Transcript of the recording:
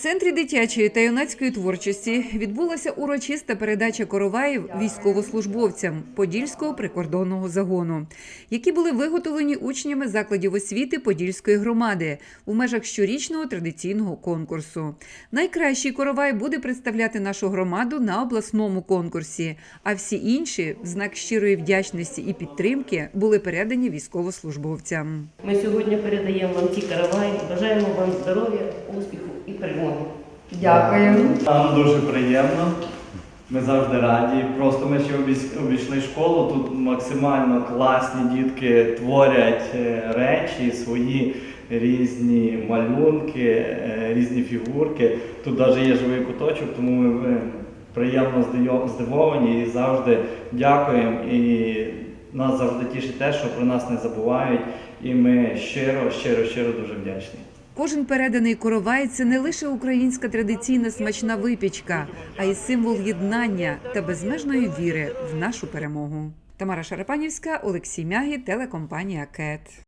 центрі дитячої та юнацької творчості відбулася урочиста передача короваїв військовослужбовцям Подільського прикордонного загону, які були виготовлені учнями закладів освіти Подільської громади у межах щорічного традиційного конкурсу. Найкращий коровай буде представляти нашу громаду на обласному конкурсі, а всі інші, в знак щирої вдячності і підтримки, були передані військовослужбовцям. Ми сьогодні передаємо вам ці караваї, бажаємо вам здоров'я, успіху і перемоги. Дякую. Нам дуже приємно. Ми завжди раді. Просто ми ще обійшли школу. Тут максимально класні дітки творять е, речі, свої різні малюнки, е, різні фігурки. Тут навіть є живий куточок, тому ми е, приємно здивовані і завжди дякуємо. І нас завжди тішить те, що про нас не забувають. І ми щиро, щиро, щиро дуже вдячні. Кожен переданий коровай це не лише українська традиційна смачна випічка, а й символ єднання та безмежної віри в нашу перемогу. Тамара Шарапанівська, Олексій Мягі, телекомпанія КЕТ.